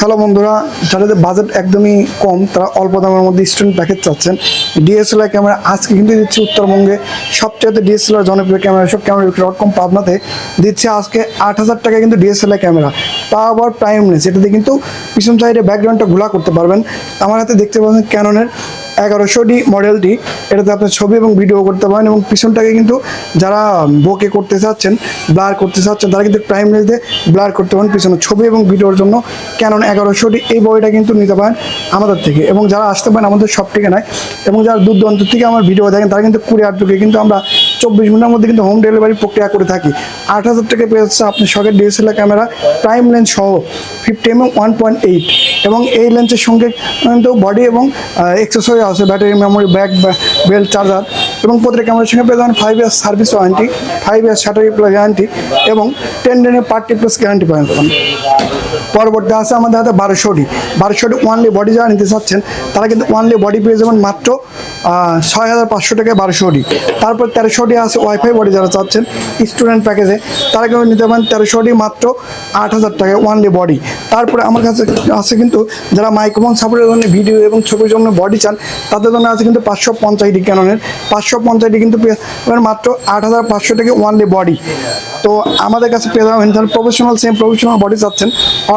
Hello বন্ধুরা যাদের budget একদমই কম, তারা অল্প দামের মধ্যে স্টুডেন্ট প্যাকেজ চাচ্ছেন। ডিএসএলআর ক্যামেরা আজকে কিন্তু দিচ্ছে উত্তরবঙ্গে সবচেয়ে ডিএসএলআর জনপ্রিয় ক্যামেরা সব ক্যামেরা ডট কম পাবনাতে। দিচ্ছে আজকে আট হাজার টাকায় কিন্তু ডিএসএলআর ক্যামেরা তা আবার প্রাইমলেস এটাতে কিন্তু পিছন সাইডে ব্যাকগ্রাউন্ডটা ঘোলা করতে পারবেন। আমার হাতে দেখতে পাচ্ছেন ক্যাননের এগারোশো ডি মডেলটি, এটাতে আপনি ছবি এবং ভিডিও করতে পারেন এবং পিছনটাকে কিন্তু যারা বোকে করতে চাচ্ছেন ব্লার করতে চাচ্ছেন, তারা কিন্তু প্রাইম রেঞ্জে ব্লার করতে পারেন পিছনে ছবি এবং ভিডিওর জন্য। ক্যানন এগারোশো ডি এই বইটা কিন্তু নিতে পারেন আমাদের থেকে এবং যারা আসতে পারেন আমাদের সব ঠিকানায় এবং যারা দূর দূরান্ত থেকে আমার ভিডিও দেখেন, তারা কিন্তু কুড়ি আট কিন্তু আমরা চব্বিশ মিনিটের মধ্যে কিন্তু হোম ডেলিভারি প্রক্রিয়া করে থাকি। আট হাজার টাকা পেয়ে যাচ্ছে আপনি শখের ডিএসএলআর ক্যামেরা প্রাইম লেন্স সহ fifty M one point eight এবং এই লেন্সের সঙ্গে কিন্তু বডি এবং এক্সেসরি আছে battery memory bag belt charger এবং প্রতিটা ক্যামেরার সঙ্গে পেয়ে যাবেন five years service warranty five years শাটারি plus guarantee এবং টেন দিনের পার্টি প্লাস গ্যারান্টি পাবেন পরবর্তী আছে আমাদের হাতে বারোশোটি। বারোশোটি ওয়ানলি বডি যারা নিতে চাচ্ছেন, তারা কিন্তু ওয়ানলি বডি পেয়ে যাবেন মাত্র ছয় হাজার পাঁচশো টাকায় বারোশোটি। তারপর তেরোশোটি আছে ওয়াইফাই বডি যারা চাচ্ছেন স্টুডেন্ট প্যাকেজে তারা কিন্তু নিতে পারেন তেরোশোটি মাত্র আট হাজার টাকায় ওয়ানলি বডি তারপরে আমার কাছে আছে কিন্তু যারা মাইক্রোফোন সাপোর্টের জন্য ভিডিও এবং ছবির জন্য বডি চান, তাদের জন্য আছে কিন্তু পাঁচশো পঞ্চাশটি ক্যাননের পাঁচশো পঞ্চাশটি কিন্তু মাত্র আট হাজার পাঁচশো টাকা ওয়ানলি বডি তো আমাদের কাছে পেয়ে যাবেন প্রফেশনাল সেম প্রফেশনাল বডি চাচ্ছেন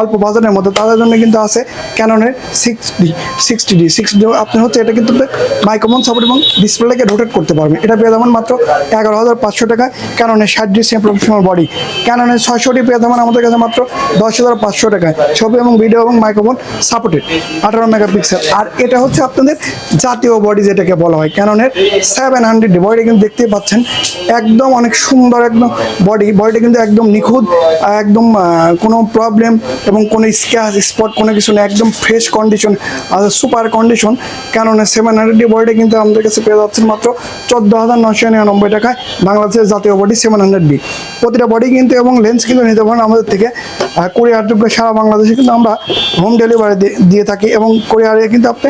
অল্প বাজারের মধ্যে, তাদের জন্য কিন্তু আছে ক্যাননের six D sixty D six D আপনি হচ্ছে এটা কিন্তু মাইক্রোফোন সাপোর্ট এবং ডিসপ্লেকে রোটেট করতে পারবেন। এটা পেয়ে যাবেন মাত্র এগারো হাজার পাঁচশো টাকা। ক্যাননের ষাট ডি সেম প্রফেশনাল বডি ক্যাননের ছয়শোটি পেয়ে যাবেন আমাদের কাছে মাত্র দশ হাজার পাঁচশো টাকায় ছবি এবং ভিডিও এবং মাইক্রোফোন সাপোর্টেড আঠারো মেগাপিক্সেল। আর এটা হচ্ছে আপনাদের জাতীয় বডি যেটাকে বলা হয়। ক্যাননের সেভেন হান্ড্রেড বডিটা কিন্তু দেখতেই পাচ্ছেন। একদম অনেক সুন্দর একদম বডি বডিটা কিন্তু একদম নিখুঁত, একদম কোনো প্রবলেম এবং কোনো স্ক্যাচ স্পট, কোনো কিছু নেই, একদম ফ্রেশ কন্ডিশন আর সুপার কন্ডিশন ক্যাননের সেভেন হান্ড্রেড ডি বডিটা কিন্তু আমাদের কাছে পেয়ে যাচ্ছেন মাত্র চোদ্দ হাজার নশো নিরানব্বই টাকায় বাংলাদেশের জাতীয় বডি সেভেন হান্ড্রেড বি প্রতিটা বডি কিন্তু এবং লেন্স কিন্তু নিতে পারেন আমাদের থেকে কোরিয়ার যোগ্য সারা বাংলাদেশে কিন্তু আমরা হোম ডেলিভারি দিয়ে থাকি এবং কোরিয়ারে কিন্তু আপনি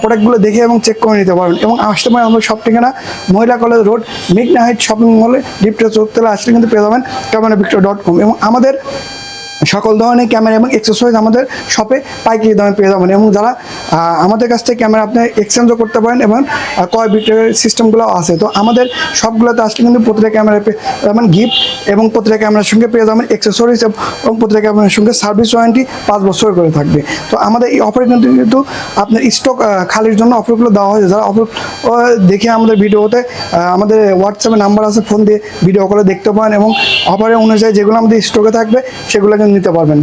প্রোডাক্টগুলো দেখে এবং চেক করে নিতে পারবেন এবং আসতে পারেন আমাদের সব ঠিকানা মহিলা কলেজ রোড মিকনা হাইট শপিং মলে ডিপটে চৌকতলা আসলে কিন্তু পেয়ে যাবেন ক্যামেরা ভিক্টর ডট কম এবং আমাদের সকল ধরনের ক্যামেরা এবং এক্সেসরিজ আমাদের শপে পাইকারি দামে পেয়ে যাবেন এবং যারা আমাদের কাছ থেকে ক্যামেরা আপনি এক্সচেঞ্জও করতে পারেন এবং কয় বিক্রয়ের সিস্টেমগুলো আছে। তো আমাদের সবগুলোতে আসলে কিন্তু প্রতিটা ক্যামেরা যাবেন গিফট এবং প্রতিটা ক্যামেরার সঙ্গে পেয়ে যাবেন এক্সেসরিজ এবং প্রতিটা ক্যামেরার সঙ্গে সার্ভিস ওয়ারেন্টি পাঁচ বছর করে থাকবে। তো আমাদের এই অফার কিন্তু কিন্তু আপনার স্টক খালির জন্য অফারগুলো দেওয়া হয়েছে। যারা অফার দেখে আমাদের ভিডিওতে আমাদের হোয়াটসঅ্যাপে নাম্বার আছে ফোন দিয়ে ভিডিও করে দেখতে পারেন এবং অফারের অনুযায়ী যেগুলো আমাদের স্টকে থাকবে, সেগুলো কিন্তু নিতে পারবেন।